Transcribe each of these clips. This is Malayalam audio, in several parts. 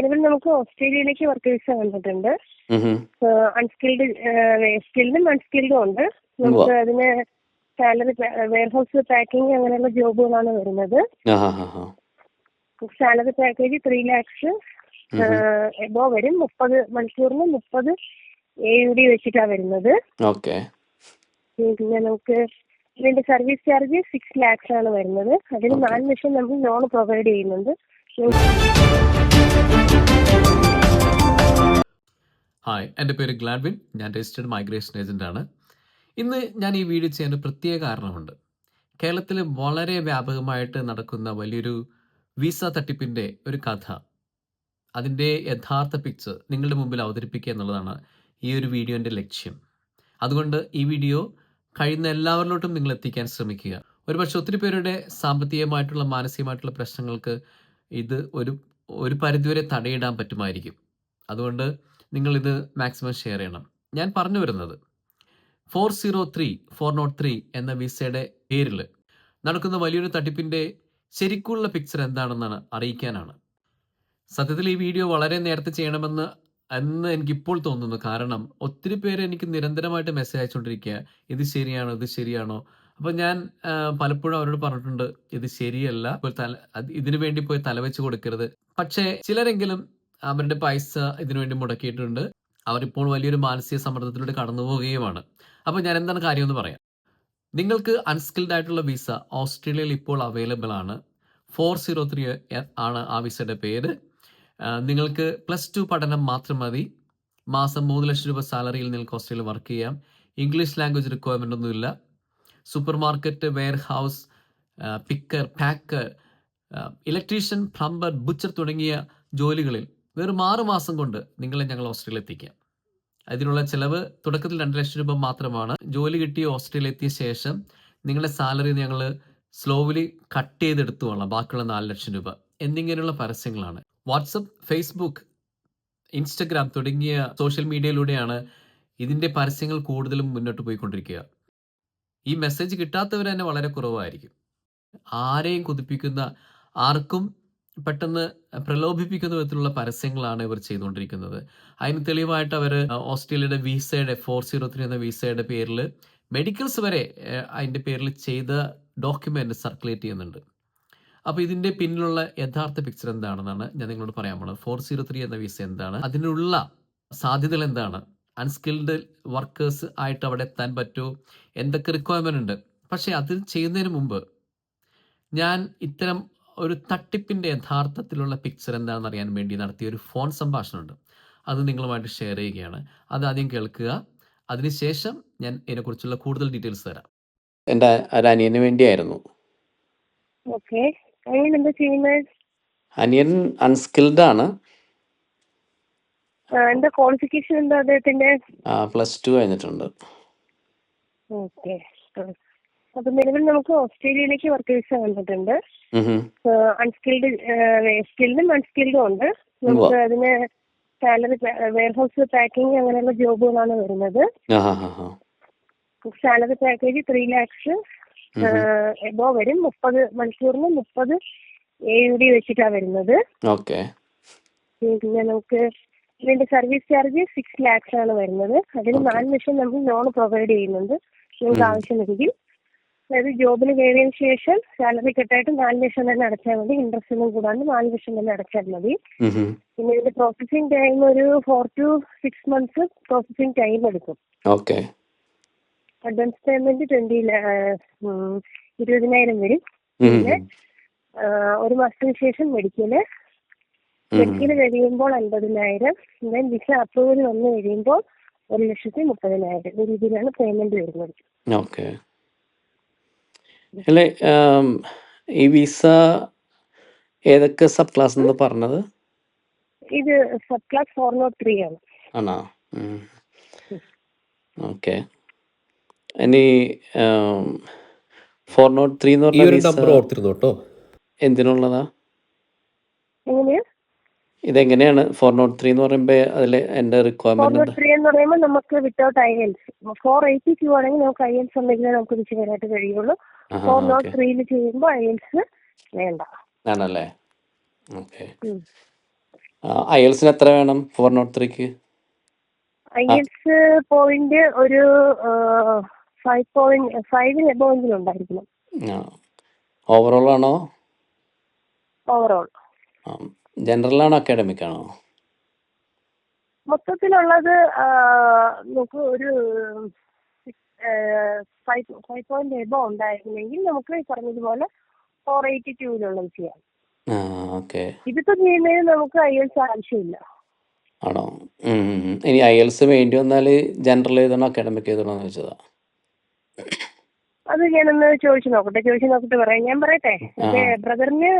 നിലവിൽ നമുക്ക് ഓസ്ട്രേലിയയിലേക്ക് വർക്ക് വിസ വന്നിട്ടുണ്ട്. അൺസ്കിൽഡ് സ്കിൽഡും അൺസ്കിൽഡും ഉണ്ട്. നമുക്ക് അതിന് സാലറി വെയർഹൗസ് പാക്കിംഗ് അങ്ങനെയുള്ള ജോബുകളാണ് വരുന്നത്. Salary package three lakhs above വരും. മുപ്പത് മണിക്കൂറിന് മുപ്പത് എ യു ഡി വെച്ചിട്ടാണ് വരുന്നത്. പിന്നെ നമുക്ക് ഇതിന്റെ സർവീസ് ചാർജ് സിക്സ് ലാക്സ് ആണ് വരുന്നത്. അതിന് നാല് ലക്ഷം നമ്മൾ ലോൺ പ്രൊവൈഡ് ചെയ്യുന്നുണ്ട്. ഹായ് എന്റെ പേര് ഗ്ലാഡ്വിൻ. ഞാൻ രജിസ്റ്റേഡ് മൈഗ്രേഷൻ ഏജന്റ് ആണ് ഇന്ന് ഞാൻ ഈ വീഡിയോ ചെയ്യാൻ പ്രത്യേക കാരണമുണ്ട്. കേരളത്തിൽ വളരെ വ്യാപകമായിട്ട് നടക്കുന്ന വലിയൊരു വിസ തട്ടിപ്പിന്റെ ഒരു കഥ. അതിന്റെ യഥാർത്ഥ പിക്ചർ നിങ്ങളുടെ മുമ്പിൽ അവതരിപ്പിക്കുക എന്നുള്ളതാണ് ഈ ഒരു വീഡിയോന്റെ ലക്ഷ്യം. അതുകൊണ്ട് ഈ വീഡിയോ കഴിയുന്ന എല്ലാവരിലോട്ടും നിങ്ങൾ എത്തിക്കാൻ ശ്രമിക്കുക. ഒരുപക്ഷെ ഒത്തിരി പേരുടെ സാമ്പത്തികമായിട്ടുള്ള മാനസികമായിട്ടുള്ള പ്രശ്നങ്ങൾക്ക് ഇത് ഒരു ഒരു പരിധിവരെ തടയിടാൻ പറ്റുമായിരിക്കും. അതുകൊണ്ട് നിങ്ങളിത് മാക്സിമം ഷെയർ ചെയ്യണം. ഞാൻ പറഞ്ഞു വരുന്നത് four zero three four nought three എന്ന വിസയുടെ പേരിൽ നടക്കുന്ന വലിയൊരു തട്ടിപ്പിന്റെ ശരിക്കുള്ള പിക്ചർ എന്താണെന്നാണ് അറിയിക്കാനാണ്. സത്യത്തിൽ ഈ വീഡിയോ വളരെ നേരത്തെ ചെയ്യണമെന്ന് എന്ന് എനിക്കിപ്പോൾ തോന്നുന്നു. കാരണം ഒത്തിരി പേര് എനിക്ക് നിരന്തരമായിട്ട് മെസ്സേജ് അയച്ചുകൊണ്ടിരിക്കുക ഇത് ശരിയാണോ? ഇത് ശരിയാണോ? അപ്പോൾ ഞാൻ പലപ്പോഴും അവരോട് പറഞ്ഞിട്ടുണ്ട് ഇത് ശരിയല്ല. ഇതിനു വേണ്ടി പോയി തലവെച്ച് കൊടുക്കരുത്. പക്ഷേ ചിലരെങ്കിലും അവരുടെ പൈസ ഇതിനു വേണ്ടി മുടക്കിയിട്ടുണ്ട്. അവരിപ്പോൾ വലിയൊരു മാനസിക സമ്മർദ്ദത്തിലൂടെ കടന്നു പോവുകയുമാണ്. അപ്പോൾ ഞാൻ എന്താണ് കാര്യം എന്ന് പറയാം. നിങ്ങൾക്ക് അൺസ്കിൽഡ് ആയിട്ടുള്ള വിസ ഓസ്ട്രേലിയയിൽ ഇപ്പോൾ അവൈലബിൾ ആണ്. ഫോർ സീറോ ത്രീ ആണ് ആ വിസയുടെ പേര്. നിങ്ങൾക്ക് പ്ലസ് ടു പഠനം മാത്രം മതി. മാസം മൂന്ന് ലക്ഷം രൂപ സാലറിയിൽ നിങ്ങൾക്ക് ഓസ്ട്രേലിയ വർക്ക് ചെയ്യാം. ഇംഗ്ലീഷ് ലാംഗ്വേജ് റിക്വയർമെന്റ് ഒന്നുമില്ല supermarket warehouse picker packer electrician plumber butcher തുടങ്ങിയ ജോലികളിൽ വെറും ആറ് മാസം കൊണ്ട് നിങ്ങളെ ഞങ്ങൾ ഓസ്ട്രേലിയ എത്തിക്കാം. അതിനുള്ള ചിലവ് തുടക്കത്തിൽ രണ്ട് ലക്ഷം രൂപ മാത്രമാണ്. ജോലി കിട്ടി ഓസ്ട്രേലിയ എത്തിയ ശേഷം നിങ്ങളുടെ സാലറി ഞങ്ങൾ സ്ലോവിലി കട്ട് ചെയ്തെടുത്തു കൊള്ളാം. ബാക്കിയുള്ള നാല് ലക്ഷം രൂപ. എന്നിങ്ങനെയുള്ള പരസ്യങ്ങളാണ്. വാട്സപ്പ് ഫേസ്ബുക്ക് ഇൻസ്റ്റഗ്രാം തുടങ്ങിയ സോഷ്യൽ മീഡിയയിലൂടെയാണ് ഇതിന്റെ പരസ്യങ്ങൾ കൂടുതലും മുന്നോട്ട് പോയിക്കൊണ്ടിരിക്കുക. ഈ മെസ്സേജ് കിട്ടാത്തവർ തന്നെ വളരെ കുറവായിരിക്കും. ആരെയും കുതിപ്പിക്കുന്ന ആർക്കും പെട്ടെന്ന് പ്രലോഭിപ്പിക്കുന്ന വിധത്തിലുള്ള പരസ്യങ്ങളാണ് ഇവർ ചെയ്തുകൊണ്ടിരിക്കുന്നത്. അതിന് തെളിവായിട്ട് അവർ ഓസ്ട്രേലിയയുടെ വിസയുടെ ഫോർ സീറോ ത്രീ എന്ന വിസയുടെ പേരിൽ മെഡിക്കൽസ് വരെ അതിന്റെ പേരിൽ ചെയ്ത ഡോക്യുമെന്റ് സർക്കുലേറ്റ് ചെയ്യുന്നുണ്ട്. അപ്പോൾ ഇതിന്റെ പിന്നിലുള്ള യഥാർത്ഥ പിക്ചർ എന്താണെന്നാണ് ഞാൻ നിങ്ങളോട് പറയാൻ പോകുന്നത് ഫോർ സീറോ ത്രീ എന്ന വിസ എന്താണ്? അതിനുള്ള സാധ്യതകൾ എന്താണ്? അൺസ്കിൽഡ് വർക്കേഴ്സ് ആയിട്ട് അവിടെ എത്താൻ പറ്റുമോ എന്തൊക്കെ റിക്വയർമെന്റ് ഉണ്ട്? പക്ഷേ അത് ചെയ്യുന്നതിന് മുമ്പ് ഞാൻ ഇത്തരം ഒരു തട്ടിപ്പിന്റെ യഥാർത്ഥത്തിലുള്ള പിക്ചർ എന്താണെന്ന് അറിയാൻ വേണ്ടി നടത്തിയ ഒരു ഫോൺ സംഭാഷണമുണ്ട്. അത് നിങ്ങളുമായിട്ട് ഷെയർ ചെയ്യുകയാണ്. അത് ആദ്യം കേൾക്കുക. അതിനുശേഷം ഞാൻ ഇതിനെക്കുറിച്ചുള്ള കൂടുതൽ ഡീറ്റെയിൽസ് തരാം. എന്റെ അനിയന് വേണ്ടിയായിരുന്നു. അനിയൻ അൺസ്കിൽഡ് ആണ്. ആ, എന്താ ക്വാളിഫിക്കേഷൻ എന്താ അദ്ദേഹത്തിന്റെ പ്ലസ് ടു കഴിഞ്ഞിട്ടുണ്ട്. ഓക്കെ അപ്പൊ നിലവിൽ നമുക്ക് ഓസ്ട്രേലിയയിലേക്ക് വർക്ക് വിസ വന്നിട്ടുണ്ട് അൺസ്കിൽഡ് സ്കിൽഡും അൺസ്കിൽഡും ഉണ്ട്. നമുക്ക് അതിന് സാലറി വെയർ ഹൗസ് പാക്കിംഗ് അങ്ങനെയുള്ള ജോബുകളാണ് വരുന്നത്. Salary package three lakhs above വരും. മുപ്പത് മണിക്കൂറിന് മുപ്പത് എ യു ഡി വെച്ചിട്ടാണ് വരുന്നത്. പിന്നെ നമുക്ക് ഇതിന്റെ സർവീസ് ചാർജ് സിക്സ് ലാക്സ് ആണ് വരുന്നത്. അതിന്. നാല് ലക്ഷം നമ്മൾ ലോൺ പ്രൊവൈഡ് ചെയ്യുന്നുണ്ട്. നിങ്ങൾക്ക് ഉം. അതായത് ജോബിന് കയറിയതിന് ശേഷം സാലറി കെട്ടായിട്ട് നാല് ലക്ഷം തന്നെ അടച്ചാൽ മതി. ഇൻട്രസ്റ്റ് ഒന്നും കൂടാണ്ട് നാല് ലക്ഷം തന്നെ അടച്ചാൽ മതി. പിന്നെ ഇതിന്റെ പ്രോസസിങ് ടൈം ഒരു four to six months processing time എടുക്കും. ഓക്കെ അഡ്വാൻസ് പേയ്മെന്റ് ട്വന്റി ഇരുപതിനായിരം വരും. പിന്നെ ഒരു മാസത്തിന് ശേഷം മെഡിക്കൽ മെഡിക്കൽ മെഡിക്കൽ കഴിയുമ്പോൾ അൻപതിനായിരം. ദെൻ വിസ അപ്രൂവൽ വന്നു കഴിയുമ്പോൾ ഒരു ലക്ഷത്തി മുപ്പതിനായിരം. ഈ രീതിയിലാണ് പേയ്മെന്റ് വരുന്നത്. ഓക്കെ അല്ലേ? ആം, ഈ വിസ ഏതൊക്കെ സബ് ക്ലാസ് എന്ന് പറഞ്ഞത്? ഇത് sub class four nought three ആണ്. ആണോ? ഓക്കെ. ഇനി ഫോർ നോട്ട് ത്രീ എന്ന് ഈ പറഞ്ഞ ഒരു വിസ നമ്പർ ഓർത്തിരുന്നു കേട്ടോ എന്തിനുള്ളതാ? എങ്ങനെയാ? ഇതെങ്ങനെയാണ് ഫോർ നോട്ട് ത്രീ എന്ന് പറയുമ്പോൾ അതിൽ എന്റെ ഫോർ റിക്വയർമെന്റ് നോട്ട് ത്രീ എന്ന് പറയുമ്പോൾ നമുക്ക് without IELTS four eighty two ആണെങ്കിൽ നമുക്ക് ഐ എൽസ് ഉണ്ടെങ്കിലേ നമുക്ക് ഇത് ചെയ്യാനായിട്ട് കഴിയുള്ളൂ. ഫോർ നോട്ട് ഓക്കെ ത്രീയിൽ ചെയ്യുമ്പോൾ ഐ എൽസ് വേണ്ട. ആണല്ലേ? ഓക്കെ ഉം. എത്ര വേണം ഫോർ നോട്ട് ത്രീക്ക് ഐ എൽസ് പോയിന്റ് ഒരു ഫൈവ് പോയിന്റ് ഫൈവിന് പോയിന്റിൽ ഉണ്ടായിരിക്കണം. ഓവറോൾ ആണോ? ഓവറോൾ ജനറൽ ആണോ അക്കാഡമിക് ആണോ മൊത്തത്തിലുള്ളത് നമുക്ക് ഒരു ഫൈവ് ഫൈവ് പോയിന്റ് എബോ ഉണ്ടായിരുന്നെങ്കിൽ നമുക്ക് ഈ പറഞ്ഞതുപോലെ ഫോർ എയ്റ്റി ടൂവിലുള്ളത് ചെയ്യാം. ഇതിപ്പോ ചെയ്യുന്നതിന് നമുക്ക് ഐ എൽസ് ആവശ്യമില്ല ആണോ. ഇനി ഐ എൽസ് വേണ്ടി വന്നാൽ ജനറൽ എഴുതണോ അക്കാഡമിക് എഴുതണോ എന്ന് വെച്ചതാ അത് ഞാനൊന്ന് ചോദിച്ചു നോക്കട്ടെ ചോദിച്ചു നോക്കട്ടെ പറയാം. ഞാൻ പറയട്ടെ ബ്രദറിന്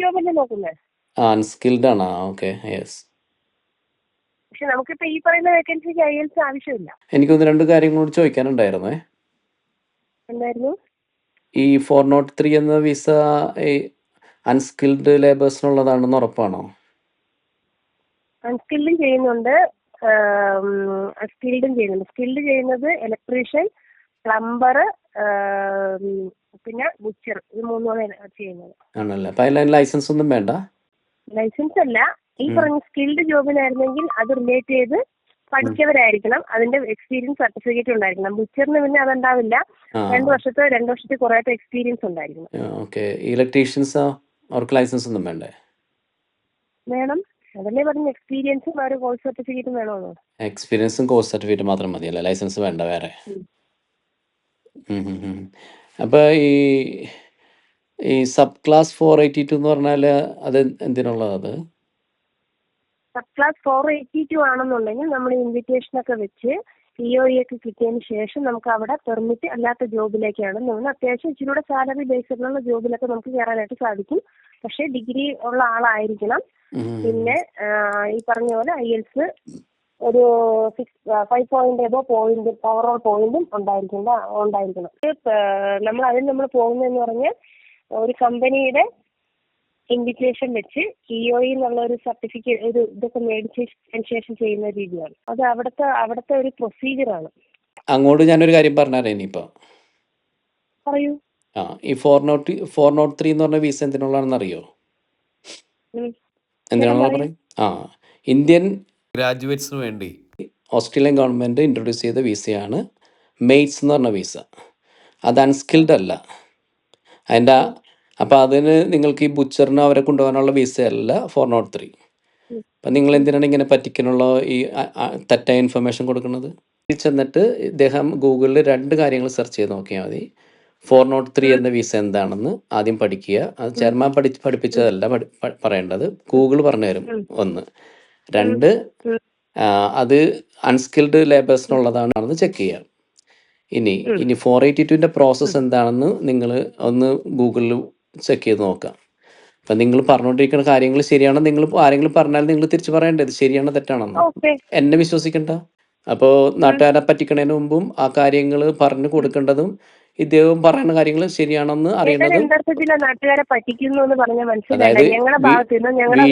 ജോബ് അല്ലേ നോക്കുന്നത് അൺസ്കിൽഡ് ആണ്. ഓക്കെ യെസ് പക്ഷെ നമുക്കിപ്പോ ഈ പറയുന്ന വേക്കൻസിക്ക് ഐ എൽസ് ആവശ്യമില്ല. എനിക്കൊന്ന് രണ്ട് കാര്യങ്ങളോട് ചോദിക്കാനുണ്ടായിരുന്നേ. എന്തായിരുന്നു? ഈ ഫോർ നോട്ട് ത്രീ എന്ന വിസ ഈ അൺസ്കിൽഡ് ലേബേഴ്സിനുള്ളതാണെന്ന് ഉറപ്പാണോ? അൺസ്കിൽഡും ചെയ്യുന്നുണ്ട്. സ്കിൽഡും ചെയ്യുന്നുണ്ട്. സ്കിൽഡ് ചെയ്യുന്നത് ഇലക്ട്രീഷ്യൻ പ്ലംബർ പിന്നെ ബുച്ചർ ഇത് മൂന്നോളം ചെയ്യുന്നത്. ആണല്ലേ. അപ്പം അതിൽ ലൈസൻസ് ഒന്നും വേണ്ട. ലൈസൻസ് അല്ല ഈ. പറഞ്ഞ സ്കിൽഡ് ജോബിനായിരുന്നെങ്കിൽ അത് റിലേറ്റ് ചെയ്ത് പഠിച്ചവരായിരിക്കണം. അതിന്റെ എക്സ്പീരിയൻസ് സർട്ടിഫിക്കറ്റ് ഉണ്ടായിരിക്കണം. ബുച്ചറിന് പിന്നെ അതുണ്ടാവില്ല. രണ്ടു വർഷത്തെ രണ്ടു വർഷത്തെ കുറെ എക്സ്പീരിയൻസ് ഉണ്ടായിരിക്കണം. ഓക്കെ. ഇലക്ട്രീഷ്യൻസ് അവർക്ക് ലൈസൻസ് ഒന്നും വേണ്ടേ? വേണം. അതല്ലേ പറഞ്ഞ എക്സ്പീരിയൻസും ഒരു കോഴ്സ് സർട്ടിഫിക്കറ്റും വേണമല്ലോ എക്സ്പീരിയൻസും കോഴ്സ് സർട്ടിഫിക്കറ്റ് മാത്രം മതിയല്ലേ? ലൈസൻസ് വേണ്ട വേറെ. അപ്പൊ ഈ ഈ sub class four eighty two എന്ന് പറഞ്ഞാൽ അത് എന്തിനുള്ളത് അത്? Sub class four eighty two ആണെന്നുണ്ടെങ്കിൽ നമ്മൾ ഇൻവിറ്റേഷൻ ഒക്കെ വെച്ച് ഒ ഒക്കെ കിട്ടിയതിന് ശേഷം നമുക്ക് അവിടെ പെർമിറ്റ് അല്ലാത്ത ജോബിലേക്കാണ് നമ്മൾ അത്യാവശ്യം ഇച്ചിരി കൂടെ സാലറി ബേസിലുള്ള ജോബിലൊക്കെ നമുക്ക് കയറാനായിട്ട് സാധിക്കും. പക്ഷേ ഡിഗ്രി ഉള്ള ആളായിരിക്കണം. പിന്നെ ഈ പറഞ്ഞ പോലെ ഐ എൽസ് ഒരു six five point above point overall പോയിന്റും ഉണ്ടായിരിക്കേണ്ട ഉണ്ടായിരിക്കണം. നമ്മൾ അതിൽ നമ്മൾ പോകുന്നതെന്ന് പറഞ്ഞാൽ ഒരു കമ്പനിയുടെ ഇൻവിറ്റേഷൻ വെച്ച് ഇ ഒ എന്നുള്ള ഒരു സർട്ടിഫിക്കറ്റ് ഒരു ഇതൊക്കെ മേടിച്ചതിന് ശേഷം ചെയ്യുന്ന രീതിയാണ്. അത് അവിടുത്തെ അവിടുത്തെ ഒരു പ്രൊസീജിയറാണ് അങ്ങോട്ട് ഞാനൊരു കാര്യം പറഞ്ഞാലേ ഇനിയിപ്പോ പറയൂ. ആ ഈ four nought four nought three എന്ന് പറഞ്ഞ വിസ എന്തിനുള്ളതാണെന്ന് അറിയോ? എന്തിനാണെന്ന് പറയും ആ ഇന്ത്യൻ ഗ്രാജുവേറ്റ്സിന് വേണ്ടി. ഓസ്ട്രേലിയൻ ഗവൺമെന്റ് ഇൻട്രൊഡ്യൂസ് ചെയ്ത വിസയാണ് മെയ്റ്റ്സ് എന്ന് പറഞ്ഞ വിസ അത് അൺസ്കിൽഡ് അല്ല. അതിന്റെ അപ്പോൾ അതിന് നിങ്ങൾക്ക് ഈ ബുച്ചറിന് അവരെ കൊണ്ടുപോകാനുള്ള വിസ അല്ല ഫോർ നോട്ട് ത്രീ. അപ്പം നിങ്ങൾ എന്തിനാണ് ഇങ്ങനെ പറ്റിക്കാനുള്ള ഈ അ- അ- തെറ്റായ ഇൻഫർമേഷൻ കൊടുക്കുന്നത്? ഇതിൽ ചെന്നിട്ട് ഇദ്ദേഹം ഗൂഗിളിൽ രണ്ട് കാര്യങ്ങൾ സെർച്ച് ചെയ്ത് നോക്കിയാൽ മതി. ഫോർ നോട്ട് ത്രീ എന്ന വിസ എന്താണെന്ന് ആദ്യം പഠിക്കുക. അത് ചെയർമാൻ പഠി പഠിപ്പിച്ചതല്ല പഠി- പ- പറയേണ്ടത്. ഗൂഗിൾ പറഞ്ഞു തരും ഒന്ന്. രണ്ട് ആ, അത് അൺസ്കിൽഡ് ലേബേഴ്സിനുള്ളതാണെന്ന് ചെക്ക് ചെയ്യാം ഇനി. ഇനി ഫോർ എയ്റ്റി ടുവിന്റെ പ്രോസസ്സ് എന്താണെന്ന് നിങ്ങൾ ഒന്ന് ഗൂഗിളിൽ ചെക്ക് ചെയ്ത് നോക്കാം. അപ്പം നിങ്ങൾ പറഞ്ഞുകൊണ്ടിരിക്കുന്ന കാര്യങ്ങൾ ശരിയാണോ നിങ്ങൾ ആരെങ്കിലും പറഞ്ഞാൽ നിങ്ങൾ തിരിച്ച് പറയേണ്ടത് ശരിയാണോ തെറ്റാണെന്ന്? എന്നെ വിശ്വസിക്കണ്ട. അപ്പോൾ നാട്ടുകാരെ പറ്റിക്കണതിന് മുമ്പും ആ കാര്യങ്ങൾ പറഞ്ഞു കൊടുക്കേണ്ടതും ഇദ്ദേഹം പറയുന്ന കാര്യങ്ങൾ ശരിയാണെന്ന് അറിയേണ്ടതും നാട്ടുകാരെ പറ്റിക്കുന്നു എന്ന് പറഞ്ഞ മനസ്സിലായി ഞങ്ങളുടെ ഞങ്ങളുടെ.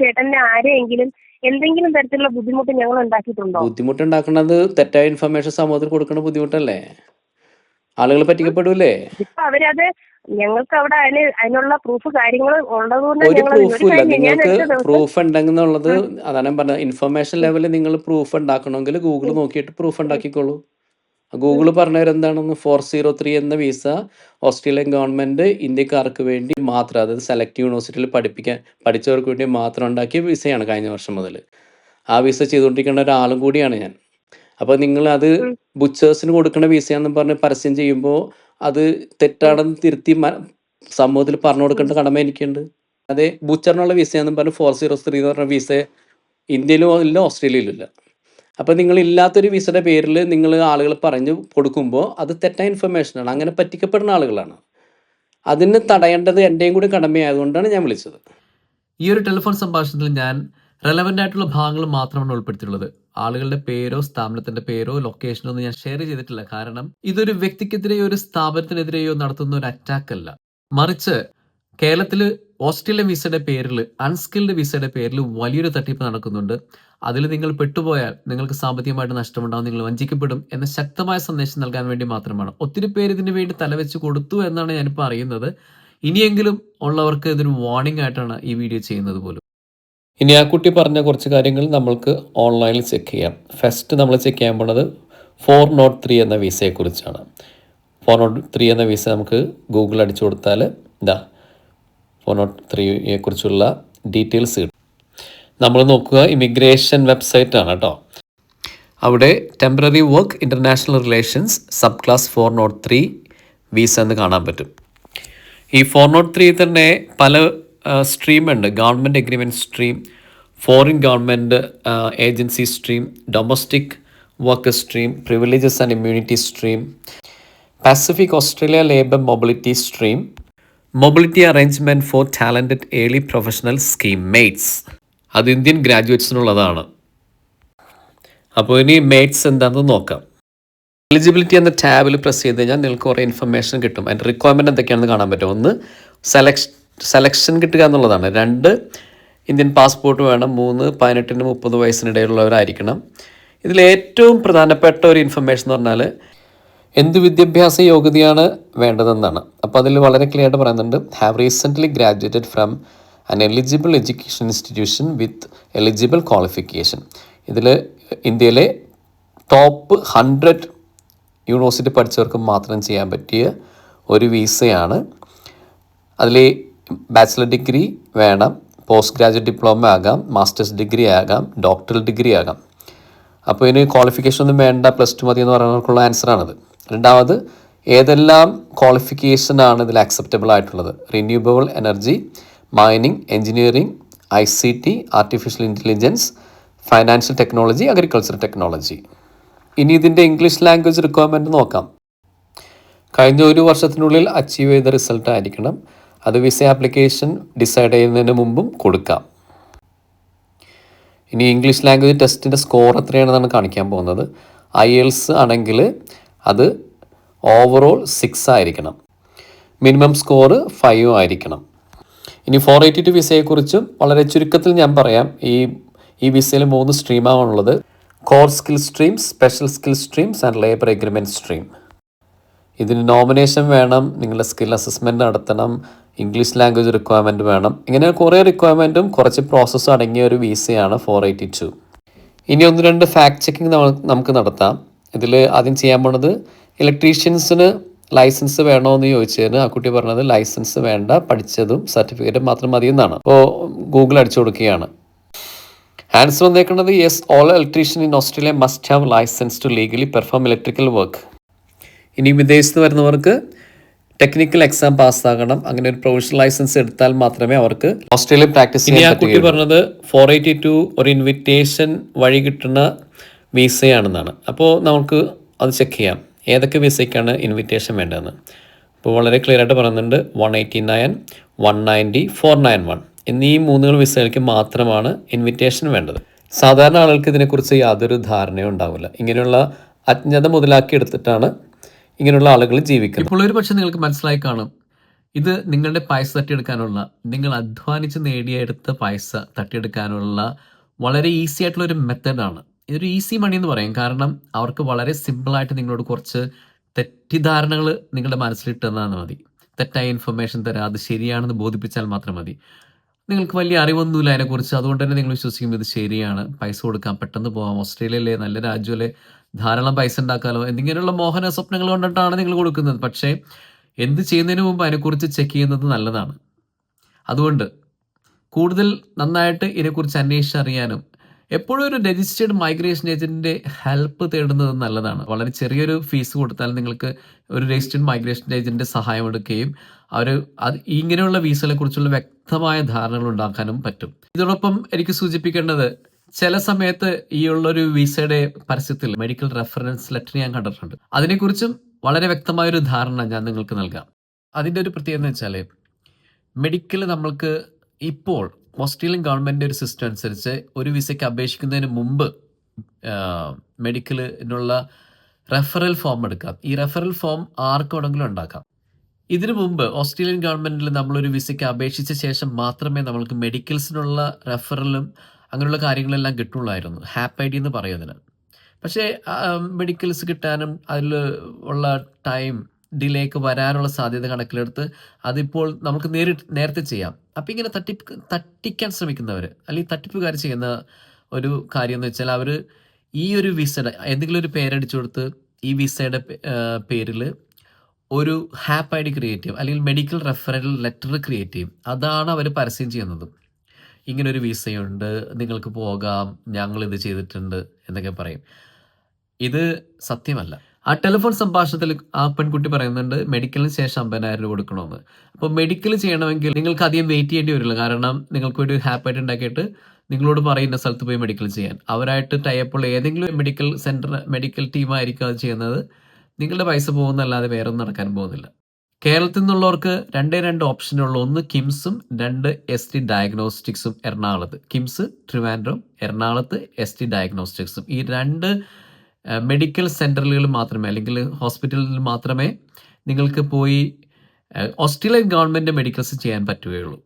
ചേട്ടനെയോ ആരെയെങ്കിലും എന്തെങ്കിലും തരത്തിലുള്ള ബുദ്ധിമുട്ട് ഞങ്ങൾ ഉണ്ടാക്കിയിട്ടുണ്ടോ? ബുദ്ധിമുട്ടുണ്ടാക്കുന്നത് തെറ്റായ ഇൻഫർമേഷൻ സമൂഹത്തിൽ കൊടുക്കുന്ന ബുദ്ധിമുട്ടല്ലേ? ആളുകൾ പറ്റിക്കപ്പെടൂലേ? ഇപ്പൊ അവരത് ഞങ്ങൾക്ക് അവിടെ അതിന് അതിനുള്ള പ്രൂഫ് കാര്യങ്ങൾ ഉള്ളതുകൊണ്ട് ഒരു പ്രൂഫും ഇല്ല. നിങ്ങൾക്ക് പ്രൂഫ് ഉണ്ടെന്നുള്ളത് അതാണ് പറഞ്ഞത്. ഇൻഫർമേഷൻ ലെവലിൽ നിങ്ങൾ പ്രൂഫ് ഉണ്ടാക്കണമെങ്കിൽ ഗൂഗിൾ നോക്കിയിട്ട് പ്രൂഫ് ഉണ്ടാക്കിക്കോളൂ. ഗൂഗിൾ പറഞ്ഞവർ എന്താണെന്ന് ഫോർ സീറോ ത്രീ എന്ന വിസ ഓസ്ട്രേലിയൻ ഗവൺമെന്റ് ഇന്ത്യക്കാർക്ക് വേണ്ടി മാത്രം അതായത് സെലക്ട് യൂണിവേഴ്സിറ്റിയിൽ പഠിപ്പിക്കാൻ പഠിച്ചവർക്ക് വേണ്ടി മാത്രം ഉണ്ടാക്കിയ വിസയാണ് കഴിഞ്ഞ വർഷം മുതൽ ആ വിസ ചെയ്തുകൊണ്ടിരിക്കുന്ന ഒരാളും കൂടിയാണ് ഞാൻ. അപ്പോൾ നിങ്ങൾ അത് ബുച്ചേഴ്സിന് കൊടുക്കുന്ന വിസയാണെന്ന് പറഞ്ഞ് പരസ്യം ചെയ്യുമ്പോൾ അത് തെറ്റാണെന്ന് തിരുത്തി സമൂഹത്തിൽ പറഞ്ഞു കൊടുക്കേണ്ട കടമ എനിക്കുണ്ട്. അതെ ബുച്ചറിനുള്ള വിസയാണെന്ന് പറഞ്ഞ് ഫോർ സീറോ ത്രീ എന്ന് പറഞ്ഞ വിസ ഇന്ത്യയിലും ഇല്ല ഓസ്ട്രേലിയയിലും ഇല്ല. അപ്പോൾ നിങ്ങൾ ഇല്ലാത്തൊരു വിസയുടെ പേരിൽ നിങ്ങൾ ആളുകൾ പറഞ്ഞു കൊടുക്കുമ്പോൾ അത് തെറ്റായ ഇൻഫർമേഷനാണ് അങ്ങനെ പറ്റിക്കപ്പെടുന്ന ആളുകളാണ്. അതിന് തടയേണ്ടത് എന്റെയും കൂടി കടമയായതുകൊണ്ടാണ് ഞാൻ വിളിച്ചത്. ഈ ഒരു ടെലിഫോൺ സംഭാഷണത്തിൽ ഞാൻ റെലവന്റ് ആയിട്ടുള്ള ഭാഗങ്ങൾ മാത്രമാണ് ഉൾപ്പെടുത്തിയിട്ടുള്ളത്. ആളുകളുടെ പേരോ സ്ഥാപനത്തിന്റെ പേരോ ലൊക്കേഷനോ ഒന്നും ഞാൻ ഷെയർ ചെയ്തിട്ടില്ല. കാരണം ഇതൊരു വ്യക്തിക്കെതിരെയോ ഒരു സ്ഥാപനത്തിനെതിരെയോ നടത്തുന്ന ഒരു അറ്റാക്ക് അല്ല. മറിച്ച് കേരളത്തിൽ ഓസ്ട്രേലിയൻ വിസയുടെ പേരിൽ അൺസ്കിൽഡ് വിസയുടെ പേരിൽ വലിയൊരു തട്ടിപ്പ് നടക്കുന്നുണ്ട്. അതിൽ നിങ്ങൾ പെട്ടുപോയാൽ നിങ്ങൾക്ക് സാമ്പത്തികമായിട്ട് നഷ്ടമുണ്ടാകും നിങ്ങൾ വഞ്ചിക്കപ്പെടും എന്ന ശക്തമായ സന്ദേശം നൽകാൻ വേണ്ടി മാത്രമാണ്. ഒത്തിരി പേര് ഇതിനു വേണ്ടി തലവെച്ച് കൊടുത്തു എന്നാണ് ഞാനിപ്പോൾ അറിയുന്നത്. ഇനിയെങ്കിലും ഉള്ളവർക്ക് ഇതൊരു വാർണിംഗ് ആയിട്ടാണ് ഈ വീഡിയോ ചെയ്യുന്നത് പോലും. ഇനി ആ കുട്ടി പറഞ്ഞ കുറച്ച് കാര്യങ്ങൾ നമ്മൾക്ക് ഓൺലൈനിൽ ചെക്ക് ചെയ്യാം. ഫസ്റ്റ് നമ്മൾ ചെക്ക് ചെയ്യാൻ പോണത് ഫോർ നോട്ട് ത്രീ എന്ന വിസയെക്കുറിച്ചാണ്. ഫോർ നോട്ട് ത്രീ എന്ന വിസ നമുക്ക് ഗൂഗിൾ അടിച്ചു കൊടുത്താൽ ഇതാ ഫോർ നോട്ട് ത്രീയെ കുറിച്ചുള്ള ഡീറ്റെയിൽസ് കിട്ടും. നമ്മൾ നോക്കുക ഇമിഗ്രേഷൻ വെബ്സൈറ്റ് ആണ് കേട്ടോ. അവിടെ temporary work international relations sub class four nought three visa എന്ന് കാണാൻ പറ്റും. ഈ ഫോർ നോട്ട് ത്രീ തന്നെ പല സ്ട്രീമുണ്ട്. Government agreement stream foreign government agency stream domestic work stream privileges and immunity stream Pacific Australia labour mobility stream mobility arrangement for talented early professional scheme MATES അത് ഇന്ത്യൻ ഗ്രാജുവേറ്റ്സിനുള്ളതാണ്. അപ്പോൾ ഇനി മേറ്റ്സ് എന്താണെന്ന് നോക്കാം. എലിജിബിലിറ്റി എന്ന ടാബിൽ പ്രസ് ചെയ്ത് കഴിഞ്ഞാൽ നിങ്ങൾക്ക് കുറേ ഇൻഫർമേഷൻ കിട്ടും. അതിന്റെ റിക്വയർമെന്റ് എന്തൊക്കെയാണെന്ന് കാണാൻ പറ്റും. ഒന്ന് സെലക്ഷൻ സെലക്ഷൻ കിട്ടുക എന്നുള്ളതാണ്. രണ്ട് ഇന്ത്യൻ പാസ്പോർട്ട് വേണം. മൂന്ന് പതിനെട്ടിന് മുപ്പത് വയസ്സിനിടയിലുള്ളവരായിരിക്കണം. ഇതിൽ ഏറ്റവും പ്രധാനപ്പെട്ട ഒരു ഇൻഫർമേഷൻ എന്ന് പറഞ്ഞാൽ എന്ത് വിദ്യാഭ്യാസ യോഗ്യതയാണ് വേണ്ടതെന്നാണ്. അപ്പോൾ അതിൽ വളരെ ക്ലിയർ ആയിട്ട് പറയുന്നുണ്ട്. Have recently graduated from an eligible education institution with eligible qualification ഇതിൽ ഇന്ത്യയിലെ ടോപ്പ് ഹൺഡ്രഡ് യൂണിവേഴ്സിറ്റി പഠിച്ചവർക്ക് മാത്രം ചെയ്യാൻ പറ്റിയ ഒരു വിസയാണ് അതിൽ ബാച്ചിലർ ഡിഗ്രി വേണം പോസ്റ്റ് ഗ്രാജുവേറ്റ് ഡിപ്ലോമ ആകാം മാസ്റ്റേഴ്സ് ഡിഗ്രി ആകാം ഡോക്ടറൽ ഡിഗ്രി ആകാം. അപ്പോൾ ഇതിന് ക്വാളിഫിക്കേഷൻ ഒന്നും വേണ്ട പ്ലസ് ടു മതി എന്ന് പറയുന്നവർക്കുള്ള ആൻസറാണത് രണ്ടാമത് ഏതെല്ലാം ക്വാളിഫിക്കേഷനാണ് ഇതിൽ അക്സെപ്റ്റബിൾ ആയിട്ടുള്ളത്? Renewable energy mining engineering I C T artificial intelligence financial technology agriculture technology ഇനി ഇതിന്റെ ഇംഗ്ലീഷ് ലാംഗ്വേജ് റിക്വയർമെന്റ് നോക്കാം. കഴിഞ്ഞ ഒരു വർഷത്തിനുള്ളിൽ അച്ചീവ് ചെയ്ത റിസൾട്ട് ആയിരിക്കണം. അത് വിസ ആപ്ലിക്കേഷൻ ഡിസൈഡ് ചെയ്യുന്നതിന് മുമ്പും കൊടുക്കാം. ഇനി ഇംഗ്ലീഷ് ലാംഗ്വേജ് ടെസ്റ്റിന്റെ സ്കോർ എത്രയാണെന്നാണ് കാണിക്കാൻ പോകുന്നത്? ഐ എൽസ് ആണെങ്കിൽ അത് ഓവറോൾ സിക്സ് ആയിരിക്കണം. മിനിമം സ്കോർ ഫൈവ് ആയിരിക്കണം. ഇനി ഫോർ എയ്റ്റി ടു വിസയെക്കുറിച്ചും വളരെ ചുരുക്കത്തിൽ ഞാൻ പറയാം. ഈ ഈ വിസയിൽ മൂന്ന് സ്ട്രീമാണുള്ളത് core skill stream special skill streams and labour agreement stream ഇതിന് നോമിനേഷൻ വേണം നിങ്ങളുടെ സ്കിൽ അസസ്മെന്റ് നടത്തണം ഇംഗ്ലീഷ് ലാംഗ്വേജ് റിക്വയർമെന്റ് വേണം. ഇങ്ങനെ കുറേ റിക്വയർമെന്റും കുറച്ച് പ്രോസസ്സും അടങ്ങിയ ഒരു വിസയാണ് ഫോർ എയ്റ്റി ടു ഇനി ഒന്ന് രണ്ട് ഫാക്ട് ചെക്കിംഗ് നമുക്ക് നടത്താം. ഇതിൽ ആദ്യം ചെയ്യാൻ പോണത് ഇലക്ട്രീഷ്യൻസിന് ലൈസൻസ് വേണോ എന്ന് ചോദിച്ചതിന് ആ കുട്ടി പറഞ്ഞത് ലൈസൻസ് വേണ്ട പഠിച്ചതും സർട്ടിഫിക്കറ്റും മാത്രം മതി എന്നാണ്. അപ്പോൾ ഗൂഗിൾ അടിച്ചു കൊടുക്കുകയാണ്. ആൻസർ വന്നേക്കുന്നത് yes all electrician in Australia must have licence to legally perform electrical work ഇനി വിദേശത്ത് വരുന്നവർക്ക് ടെക്നിക്കൽ എക്സാം പാസ്സാകണം അങ്ങനെ ഒരു പ്രൊഫഷണൽ ലൈസൻസ് എടുത്താൽ മാത്രമേ അവർക്ക് ഓസ്ട്രേലിയ പ്രാക്ടീസ് ചെയ്യാൻ ആ കുട്ടി പറഞ്ഞത് ഫോർ എയ്റ്റി ടു ഒരു ഇൻവിറ്റേഷൻ വഴി കിട്ടുന്ന വിസയാണെന്നാണ് അപ്പോൾ നമുക്ക് അത് ചെക്ക് ചെയ്യാം. ഏതൊക്കെ വിസയ്ക്കാണ് ഇൻവിറ്റേഷൻ വേണ്ടതെന്ന്? അപ്പോൾ വളരെ ക്ലിയർ ആയിട്ട് പറയുന്നുണ്ട് one eighty nine one ninety four nine one എന്നീ മൂന്നുകൾ വിസകൾക്ക് മാത്രമാണ് ഇൻവിറ്റേഷൻ വേണ്ടത്. സാധാരണ ആളുകൾക്ക് ഇതിനെക്കുറിച്ച് യാതൊരു ധാരണയും ഉണ്ടാവില്ല. ഇങ്ങനെയുള്ള അജ്ഞത മുതലാക്കി എടുത്തിട്ടാണ് ഇങ്ങനെയുള്ള ആളുകൾ ജീവിക്കുന്നത്. ഇപ്പോൾ ഒരു പക്ഷേ നിങ്ങൾക്ക് മനസ്സിലായി കാണും. ഇത് നിങ്ങളുടെ പൈസ തട്ടിയെടുക്കാനുള്ള നിങ്ങൾ അധ്വാനിച്ച് നേടിയെടുത്ത പൈസ തട്ടിയെടുക്കാനുള്ള വളരെ ഈസി ആയിട്ടുള്ള ഒരു മെത്തഡാണ് ഇതൊരു ഈസി മണി എന്ന് പറയും. കാരണം അവർക്ക് വളരെ സിമ്പിളായിട്ട് നിങ്ങളോട് കുറച്ച് തെറ്റിദ്ധാരണകൾ നിങ്ങളുടെ മനസ്സിലിട്ട് തന്നാൽ മതി. തെറ്റായ ഇൻഫർമേഷൻ തരാം അത് ശരിയാണെന്ന് ബോധിപ്പിച്ചാൽ മാത്രം മതി. നിങ്ങൾക്ക് വലിയ അറിവൊന്നുമില്ല അതിനെക്കുറിച്ച്. അതുകൊണ്ട് തന്നെ നിങ്ങൾ വിശ്വസിക്കും ഇത് ശരിയാണ്. പൈസ കൊടുക്കാം പെട്ടെന്ന് പോകാം ഓസ്ട്രേലിയയിലെ നല്ല രാജ്യമല്ലേ ധാരാളം പൈസ ഉണ്ടാക്കാലോ? എന്നിങ്ങനെയുള്ള മോഹന സ്വപ്നങ്ങൾ കൊണ്ടിട്ടാണ് നിങ്ങൾ കൊടുക്കുന്നത്. പക്ഷേ എന്ത് ചെയ്യുന്നതിന് മുമ്പ് അതിനെക്കുറിച്ച് ചെക്ക് ചെയ്യുന്നത് നല്ലതാണ്. അതുകൊണ്ട് കൂടുതൽ നന്നായിട്ട് ഇതിനെക്കുറിച്ച് അന്വേഷിച്ചറിയാനും എപ്പോഴും ഒരു രജിസ്റ്റേർഡ് മൈഗ്രേഷൻ ഏജന്റിന്റെ ഹെൽപ്പ് തേടുന്നത് നല്ലതാണ്. വളരെ ചെറിയൊരു ഫീസ് കൊടുത്താൽ നിങ്ങൾക്ക് ഒരു രജിസ്റ്റേർഡ് മൈഗ്രേഷൻ ഏജന്റിന്റെ സഹായം എടുക്കുകയും അവർ അത് ഇങ്ങനെയുള്ള വിസകളെ കുറിച്ചുള്ള വ്യക്തമായ ധാരണകൾ ഉണ്ടാക്കാനും പറ്റും. ഇതോടൊപ്പം എനിക്ക് സൂചിപ്പിക്കേണ്ടത് ചില സമയത്ത് ഈ ഉള്ളൊരു വിസയുടെ പരസ്യത്തിൽ മെഡിക്കൽ റെഫറൻസ് ലെറ്റർ ഞാൻ കണ്ടിട്ടുണ്ട്. അതിനെക്കുറിച്ചും വളരെ വ്യക്തമായൊരു ധാരണ ഞാൻ നിങ്ങൾക്ക് നൽകാം. അതിന്റെ ഒരു പ്രത്യേകത എന്ന് വെച്ചാൽ മെഡിക്കൽ നമ്മൾക്ക് ഇപ്പോൾ ഓസ്ട്രേലിയൻ ഗവൺമെന്റ് ഒരു സിസ്റ്റം അനുസരിച്ച് ഒരു വിസയ്ക്ക് അപേക്ഷിക്കുന്നതിന് മുമ്പ് മെഡിക്കലിനുള്ള റെഫറൽ ഫോം എടുക്കാം. ഈ റെഫറൽ ഫോം ആർക്ക് വേണമെങ്കിലും ഉണ്ടാക്കാം. ഇതിനു മുമ്പ് ഓസ്ട്രേലിയൻ ഗവൺമെന്റിൽ നമ്മളൊരു വിസയ്ക്ക് അപേക്ഷിച്ച ശേഷം മാത്രമേ നമ്മൾക്ക് മെഡിക്കൽസിനുള്ള റെഫറലും അങ്ങനെയുള്ള കാര്യങ്ങളെല്ലാം കിട്ടുള്ളായിരുന്നു. ഹാപ്പ് ഐ ഡി എന്ന് പറയുന്നതിന്. പക്ഷേ മെഡിക്കൽസ് കിട്ടാനും അതിൽ ഉള്ള ടൈം ഡിലേക്ക് വരാനുള്ള സാധ്യത കണക്കിലെടുത്ത് അതിപ്പോൾ നമുക്ക് നേരിട്ട് നേരത്തെ ചെയ്യാം. അപ്പം ഇങ്ങനെ തട്ടിപ്പ് തട്ടിക്കാൻ ശ്രമിക്കുന്നവർ അല്ലെങ്കിൽ തട്ടിപ്പുകാർ ചെയ്യുന്ന ഒരു കാര്യം എന്ന് വെച്ചാൽ അവർ ഈ ഒരു വിസയുടെ എന്തെങ്കിലും ഒരു പേരടിച്ചു കൊടുത്ത് ഈ വിസയുടെ പേരിൽ ഒരു ഹാപ്പ് ഐ ഡി ക്രിയേറ്റ് ചെയ്യും. അല്ലെങ്കിൽ മെഡിക്കൽ റെഫറൽ ലെറ്റർ ക്രിയേറ്റ് ചെയ്യും. അതാണ് അവർ പരസ്യം ചെയ്യുന്നത്. ഇങ്ങനെ ഒരു വിസയുണ്ട് നിങ്ങൾക്ക് പോകാം ഞങ്ങൾ ഇത് ചെയ്തിട്ടുണ്ട് എന്നൊക്കെ പറയും. ഇത് സത്യമല്ല. ആ ടെലിഫോൺ സംഭാഷണത്തിൽ ആ പെൺകുട്ടി പറയുന്നുണ്ട് മെഡിക്കലിന് ശേഷം അമ്പതിനായിരം രൂപ കൊടുക്കണമെന്ന് അപ്പോൾ മെഡിക്കൽ ചെയ്യണമെങ്കിൽ നിങ്ങൾക്ക് അധികം വെയിറ്റ് ചെയ്യേണ്ടി വരില്ല. കാരണം നിങ്ങൾക്ക് ഒരു ഹാപ്പായിട്ട് ഉണ്ടാക്കിയിട്ട് നിങ്ങളോട് പറയുന്ന സ്ഥലത്ത് പോയി മെഡിക്കൽ ചെയ്യാൻ. അവരായിട്ട് ടൈപ്പുള്ള ഏതെങ്കിലും മെഡിക്കൽ സെന്റർ മെഡിക്കൽ ടീമായിരിക്കും അത് ചെയ്യുന്നത്. നിങ്ങളുടെ പൈസ പോകുന്നല്ലാതെ വേറെ ഒന്നും നടക്കാൻ പോകുന്നില്ല. കേരളത്തിൽ നിന്നുള്ളവർക്ക് രണ്ടേ രണ്ട് ഓപ്ഷനുള്ളൂ ഒന്ന് കിംസും രണ്ട് എസ് ടി ഡയഗ്നോസ്റ്റിക്സും എറണാകുളത്ത്. കിംസ് ട്രിവാൻഡ്രം എറണാകുളത്ത് എസ് ടി ഡയഗ്നോസ്റ്റിക്സും ഈ രണ്ട് മെഡിക്കൽ സെന്ററുകളിൽ മാത്രമേ അല്ലെങ്കിൽ ഹോസ്പിറ്റലിൽ മാത്രമേ നിങ്ങൾക്ക് പോയി ഓസ്ട്രേലിയൻ ഗവൺമെന്റ് മെഡിക്കൽസ് ചെയ്യാൻ പറ്റുകയുള്ളൂ.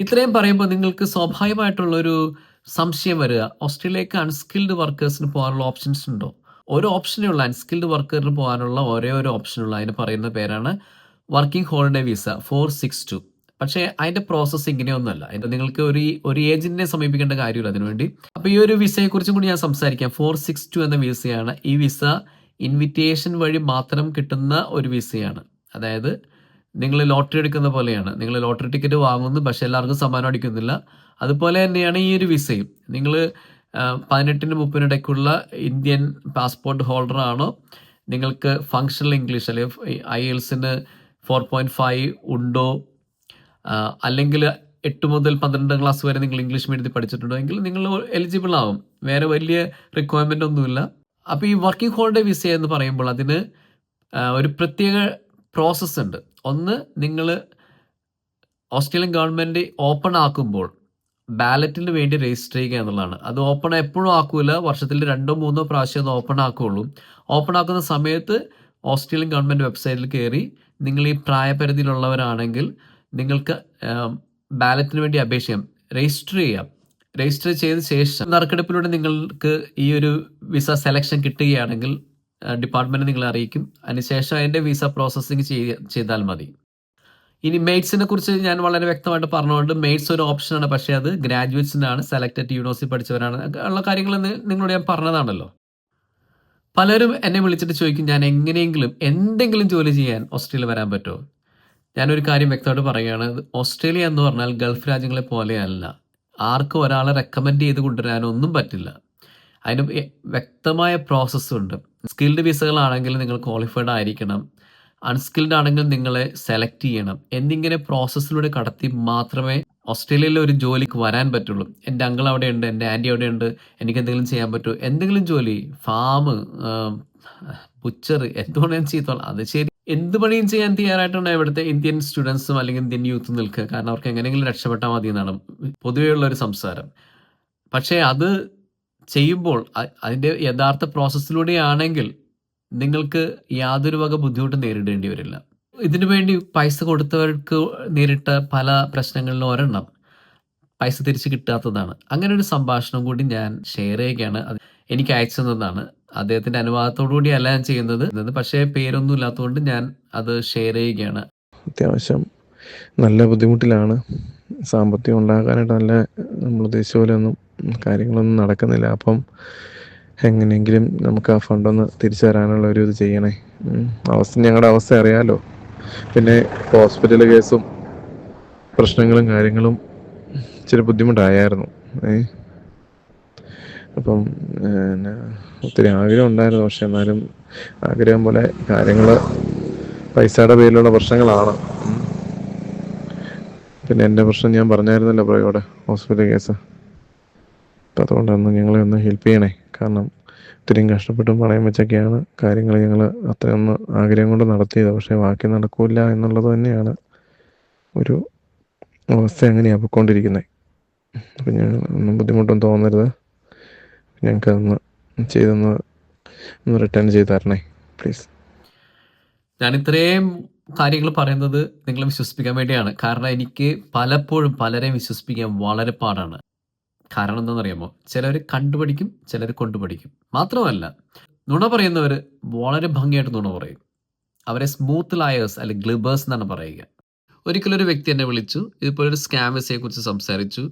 ഇത്രയും പറയുമ്പോൾ നിങ്ങൾക്ക് സ്വാഭാവികമായിട്ടുള്ളൊരു സംശയം വരിക. ഓസ്ട്രേലിയക്ക് അൺസ്കിൽഡ് വർക്കേഴ്സിന് പോകാനുള്ള ഓപ്ഷൻസ് ഉണ്ടോ? ഒരു ഓപ്ഷനേ ഉള്ളൂ. അൺസ്കിൽഡ് വർക്കറിന് പോകാനുള്ള ഒരേ ഒരു ഓപ്ഷനുള്ള അതിന് പറയുന്ന പേരാണ് working holiday visa four six two പക്ഷേ അതിന്റെ പ്രോസസ്സ് ഇങ്ങനെയൊന്നുമല്ല. അതിന്റെ നിങ്ങൾക്ക് ഒരു ഒരു ഏജന്റിനെ സമീപിക്കേണ്ട കാര്യമില്ല അതിനുവേണ്ടി. അപ്പോൾ ഈ ഒരു വിസയെ കുറിച്ചും കൂടി ഞാൻ സംസാരിക്കാം. ഫോർ സിക്സ് ടു എന്ന വിസയാണ്. ഈ വിസ ഇൻവിറ്റേഷൻ വഴി മാത്രം കിട്ടുന്ന ഒരു വിസയാണ്. അതായത് നിങ്ങൾ ലോട്ടറി എടുക്കുന്ന പോലെയാണ്. നിങ്ങൾ ലോട്ടറി ടിക്കറ്റ് വാങ്ങുന്നു പക്ഷെ എല്ലാവർക്കും സമ്മാനം അടിക്കുന്നില്ല. അതുപോലെ തന്നെയാണ് ഈ ഒരു വിസയും. നിങ്ങൾ പതിനെട്ടിന് മുപ്പതിനിടയ്ക്കുള്ള ഇന്ത്യൻ പാസ്പോർട്ട് ഹോൾഡർ ആണോ? നിങ്ങൾക്ക് ഫങ്ഷണൽ ഇംഗ്ലീഷ് അല്ലെങ്കിൽ ഐ എൽസിന് ഫോർ ഫൈവ് ഉണ്ടോ? അല്ലെങ്കിൽ എട്ട് മുതൽ പന്ത്രണ്ടാം ക്ലാസ് വരെ നിങ്ങൾ ഇംഗ്ലീഷ് മീഡിയത്തിൽ പഠിച്ചിട്ടുണ്ടോ? എങ്കിൽ നിങ്ങൾ എലിജിബിൾ ആവും. വേറെ വലിയ റിക്വയർമെന്റ് ഒന്നുമില്ല. അപ്പോൾ ഈ വർക്കിംഗ് ഹോളിഡേ വിസ എന്ന് പറയുമ്പോൾ അതിന് ഒരു പ്രത്യേക പ്രോസസ്സ് ഉണ്ട്. ഒന്ന് നിങ്ങൾ ഓസ്ട്രേലിയൻ ഗവൺമെന്റ് ഓപ്പൺ ആക്കുമ്പോൾ ബാലറ്റിന് വേണ്ടി രജിസ്റ്റർ ചെയ്യുക എന്നുള്ളതാണ്. അത് ഓപ്പൺ എപ്പോഴും ആക്കൂല. വർഷത്തിൽ രണ്ടോ മൂന്നോ പ്രാവശ്യം അത് ഓപ്പൺ ആക്കുകയുള്ളൂ ഓപ്പൺ ആക്കുന്ന സമയത്ത് ഓസ്ട്രേലിയൻ ഗവൺമെന്റ് വെബ്സൈറ്റിൽ കയറി നിങ്ങൾ ഈ പ്രായപരിധിയിലുള്ളവരാണെങ്കിൽ നിങ്ങൾക്ക് ബാലറ്റിന് വേണ്ടി അപേക്ഷിക്കാം രജിസ്റ്റർ ചെയ്യാം. രജിസ്റ്റർ ചെയ്ത ശേഷം നറുക്കെടുപ്പിലൂടെ നിങ്ങൾക്ക് ഈ ഒരു വിസ സെലക്ഷൻ കിട്ടുകയാണെങ്കിൽ ഡിപ്പാർട്ട്മെന്റ് നിങ്ങളെ അറിയിക്കും. അതിനുശേഷം അതിന്റെ വിസ പ്രോസസ്സിങ് ചെയ്താൽ മതി. ഇനി മെയ്റ്റ്സിനെ കുറിച്ച് ഞാൻ വളരെ വ്യക്തമായിട്ട് പറഞ്ഞുകൊണ്ട് മെയ്റ്റ്സ് ഒരു ഓപ്ഷനാണ് പക്ഷേ അത് ഗ്രാജുവേറ്റ്സിനാണ്. Selected university പഠിച്ചവരാണ്. ഉള്ള കാര്യങ്ങൾ നിങ്ങളോട് ഞാൻ പറഞ്ഞതാണല്ലോ. പലരും എന്നെ വിളിച്ചിട്ട് ചോദിക്കും ഞാൻ എങ്ങനെയെങ്കിലും എന്തെങ്കിലും ജോലി ചെയ്യാൻ ഓസ്ട്രേലിയ വരാൻ പറ്റുമോ? ഞാനൊരു കാര്യം വ്യക്തമായിട്ട് പറയുകയാണ്. ഓസ്ട്രേലിയ എന്ന് പറഞ്ഞാൽ ഗൾഫ് രാജ്യങ്ങളെ പോലെയല്ല. ആർക്കും ഒരാളെ റെക്കമെൻഡ് ചെയ്ത് കൊണ്ടുവരാനൊന്നും പറ്റില്ല. അതിന് വ്യക്തമായ പ്രോസസ്സ് ഉണ്ട്. സ്കിൽഡ് വിസകളാണെങ്കിൽ നിങ്ങൾ ക്വാളിഫൈഡ് ആയിരിക്കണം. അൺസ്കിൽഡ് ആണെങ്കിൽ നിങ്ങളെ സെലക്ട് ചെയ്യണം. എന്നിങ്ങനെ പ്രോസസ്സിലൂടെ കടത്തി മാത്രമേ ഓസ്ട്രേലിയയിലെ ഒരു ജോലിക്ക് വരാൻ പറ്റുള്ളൂ. എന്റെ അങ്കിൾ അവിടെ ഉണ്ട് എന്റെ ആന്റി അവിടെ ഉണ്ട് എനിക്ക് എന്തെങ്കിലും ചെയ്യാൻ പറ്റുമോ? എന്തെങ്കിലും ജോലി? ഫാം ബുച്ചർ എന്തുകൊണ്ട് ഞാൻ ചെയ്തോളാം? അത് ശരി. എന്ത് പണിയും ചെയ്യാൻ തയ്യാറായിട്ടാണ് ഇവിടുത്തെ ഇന്ത്യൻ സ്റ്റുഡൻസും അല്ലെങ്കിൽ ഇന്ത്യൻ യൂത്ത് നിൽക്കുക കാരണം അവർക്ക് എങ്ങനെയെങ്കിലും രക്ഷപ്പെട്ടാൽ മതി എന്നാണ് പൊതുവെയുള്ള ഒരു സംസാരം. പക്ഷേ അത് ചെയ്യുമ്പോൾ അതിന്റെ യഥാർത്ഥ പ്രോസസ്സിലൂടെയാണെങ്കിൽ നിങ്ങൾക്ക് യാതൊരു വക ബുദ്ധിമുട്ടും നേരിടേണ്ടി വരില്ല. ഇതിനു വേണ്ടി പൈസ കൊടുത്തവർക്ക് നേരിട്ട പല പ്രശ്നങ്ങളിലും ഒരെണ്ണം പൈസ തിരിച്ച് കിട്ടാത്തതാണ്. അങ്ങനെ ഒരു സംഭാഷണം കൂടി ഞാൻ ഷെയർ ചെയ്യുകയാണ്. എനിക്ക് അയച്ചു തന്നതാണ്. അദ്ദേഹത്തിന്റെ അനുവാദത്തോടു കൂടിയല്ല ഞാൻ ചെയ്യുന്നത്. പക്ഷേ പേരൊന്നും ഇല്ലാത്തതുകൊണ്ട് ഞാൻ അത് ഷെയർ ചെയ്യുകയാണ്. അത്യാവശ്യം നല്ല ബുദ്ധിമുട്ടിലാണ്. സാമ്പത്തികം ഉണ്ടാക്കാനായിട്ട് നല്ല നമ്മൾ ഉദ്ദേശിച്ച പോലെ ഒന്നും കാര്യങ്ങളൊന്നും നടക്കുന്നില്ല. അപ്പം എങ്ങനെയെങ്കിലും നമുക്ക് ആ ഫണ്ടൊന്ന് തിരിച്ചു തരാനുള്ള ഒരു ഇത് ചെയ്യണേ. അവസ്ഥ ഞങ്ങളുടെ അവസ്ഥ അറിയാലോ. പിന്നെ ഹോസ്പിറ്റൽ കേസും പ്രശ്നങ്ങളും കാര്യങ്ങളും ഇച്ചിരി ബുദ്ധിമുട്ടായിരുന്നു ഏ? അപ്പം പിന്നെ ഒത്തിരി ആഗ്രഹം ഉണ്ടായിരുന്നു. പക്ഷെ എന്നാലും ആഗ്രഹം പോലെ കാര്യങ്ങൾ പൈസയുടെ പേരിലുള്ള പ്രശ്നങ്ങളാണ്. പിന്നെ എന്റെ പ്രശ്നം ഞാൻ പറഞ്ഞായിരുന്നല്ലോ പ്രയോടെ ഹോസ്പിറ്റൽ കേസ്. അപ്പം അതുകൊണ്ടൊന്ന് ഞങ്ങളെ ഒന്ന് ഹെൽപ്പ് ചെയ്യണേ. കാരണം ഇത്രയും കഷ്ടപ്പെട്ടും പണയം വെച്ചൊക്കെയാണ് കാര്യങ്ങൾ ഞങ്ങൾ അത്രയൊന്ന് ആഗ്രഹം കൊണ്ട് നടത്തിയത്. പക്ഷേ ബാക്കി നടക്കില്ല എന്നുള്ളത് തന്നെയാണ് ഒരു അവസ്ഥ അങ്ങനെയാണ് പൊയ്ക്കൊണ്ടിരിക്കുന്നത് അപ്പം ഞാൻ ഒന്നും ബുദ്ധിമുട്ടൊന്നും തോന്നരുത്. ഞങ്ങൾക്കതൊന്ന് ചെയ്തൊന്ന് ഒന്ന് റിട്ടേൺ ചെയ്ത് തരണേ പ്ലീസ് ഞാൻ ഇത്രയും കാര്യങ്ങൾ പറയുന്നത് നിങ്ങളെ വിശ്വസിപ്പിക്കാൻ വേണ്ടിയാണ്. കാരണം എനിക്ക് പലപ്പോഴും പലരെയും വിശ്വസിപ്പിക്കാൻ വളരെ പാടാണ്. കാരണം എന്താണെന്നറിയാമോ? ചിലർ കണ്ടുപഠിക്കും ചിലർ കൊണ്ടുപഠിക്കും. മാത്രമല്ല നുണ പറയുന്നവർ വളരെ ഭംഗിയായിട്ട് നുണ പറയും. അവരെ സ്മൂത്ത് ലായേഴ്സ് അല്ലെങ്കിൽ ഗ്ലിബേഴ്സ് എന്നാണ് പറയുക. ഒരിക്കലും ഒരു വ്യക്തി എന്നെ വിളിച്ചു ഇതുപോലെ ഒരു സ്കാമേഴ്സിനെ കുറിച്ച് സംസാരിച്ചു.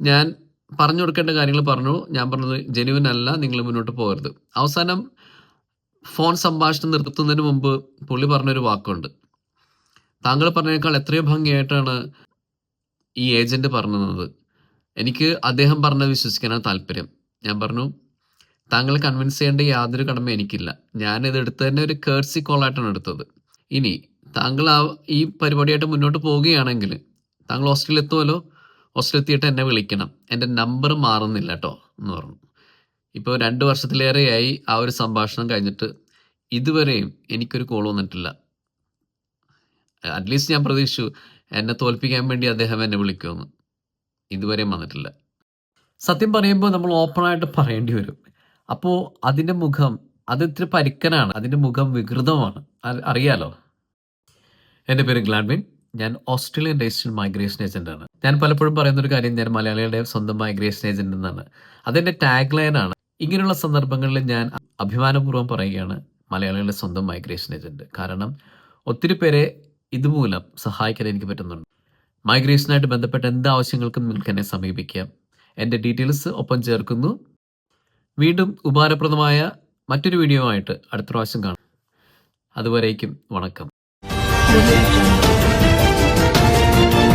ഞാൻ പറഞ്ഞു കൊടുക്കേണ്ട കാര്യങ്ങൾ പറഞ്ഞു. ഞാൻ പറഞ്ഞത് ജെനുവിൻ അല്ല നിങ്ങൾ മുന്നോട്ട് പോകരുത്. അവസാനം ഫോൺ സംഭാഷണം നിർത്തുന്നതിന് മുമ്പ് പുള്ളി പറഞ്ഞൊരു വാക്കുണ്ട്. താങ്കൾ പറഞ്ഞേക്കാൾ എത്രയോ ഭംഗിയായിട്ടാണ് ഈ ഏജന്റ് പറഞ്ഞത്. എനിക്ക് അദ്ദേഹം പറഞ്ഞത് വിശ്വസിക്കാനാണ് താല്പര്യം. ഞാൻ പറഞ്ഞു താങ്കളെ കൺവിൻസ് ചെയ്യേണ്ട യാതൊരു കടമ എനിക്കില്ല. ഞാനിത് എടുത്ത് തന്നെ ഒരു കേർസി കോളായിട്ടാണ് എടുത്തത്. ഇനി താങ്കൾ ആ ഈ പരിപാടിയായിട്ട് മുന്നോട്ട് പോവുകയാണെങ്കിൽ താങ്കൾ ഹോസ്റ്റലിൽ എത്തുമല്ലോ? ഹോസ്റ്റലിൽ എത്തിയിട്ട് എന്നെ വിളിക്കണം. എന്റെ നമ്പർ മാറുന്നില്ല കേട്ടോ എന്ന് പറഞ്ഞു. ഇപ്പോൾ രണ്ട് വർഷത്തിലേറെയായി ആ ഒരു സംഭാഷണം കഴിഞ്ഞിട്ട് ഇതുവരെയും എനിക്കൊരു കോൾ വന്നിട്ടില്ല. അറ്റ്ലീസ്റ്റ് ഞാൻ പ്രതീക്ഷിച്ചു എന്നെ തോൽപ്പിക്കാൻ വേണ്ടി അദ്ദേഹം എന്നെ വിളിക്കുമെന്ന്. ഇതുവരെയും വന്നിട്ടില്ല. സത്യം പറയുമ്പോൾ നമ്മൾ ഓപ്പണായിട്ട് പറയേണ്ടി വരും. അപ്പോൾ അതിന്റെ മുഖം അത് ഇത്തിരി പരിക്കനാണ്. അതിന്റെ മുഖം വികൃതമാണ്. അറിയാലോ? എന്റെ പേര് ഗ്ലാഡ്വിൻ. ഞാൻ ഓസ്ട്രേലിയൻ രജിസ്റ്റർ മൈഗ്രേഷൻ ഏജന്റ് ആണ്. ഞാൻ പലപ്പോഴും പറയുന്ന ഒരു കാര്യം ഞാൻ മലയാളികളുടെ സ്വന്തം മൈഗ്രേഷൻ ഏജന്റ് എന്നാണ്. അതെന്റെ ടാഗ് ലൈൻ ആണ്. ഇങ്ങനെയുള്ള സന്ദർഭങ്ങളിൽ ഞാൻ അഭിമാനപൂർവം പറയുകയാണ് മലയാളികളുടെ സ്വന്തം മൈഗ്രേഷൻ ഏജന്റ് കാരണം ഒത്തിരി പേരെ ഇതുമൂലം സഹായിക്കാൻ എനിക്ക് പറ്റുന്നുണ്ട്. മൈഗ്രേഷനായിട്ട് ബന്ധപ്പെട്ട എന്ത് ആവശ്യങ്ങൾക്കും നിങ്ങൾക്ക് എന്നെ സമീപിക്കാം. എന്റെ ഡീറ്റെയിൽസ് ഒപ്പം ചേർക്കുന്നു. വീണ്ടും ഉപകാരപ്രദമായ മറ്റൊരു വീഡിയോ ആയിട്ട് അടുത്ത പ്രാവശ്യം കാണാം. അതുവരേക്കും വണക്കം. Thank you.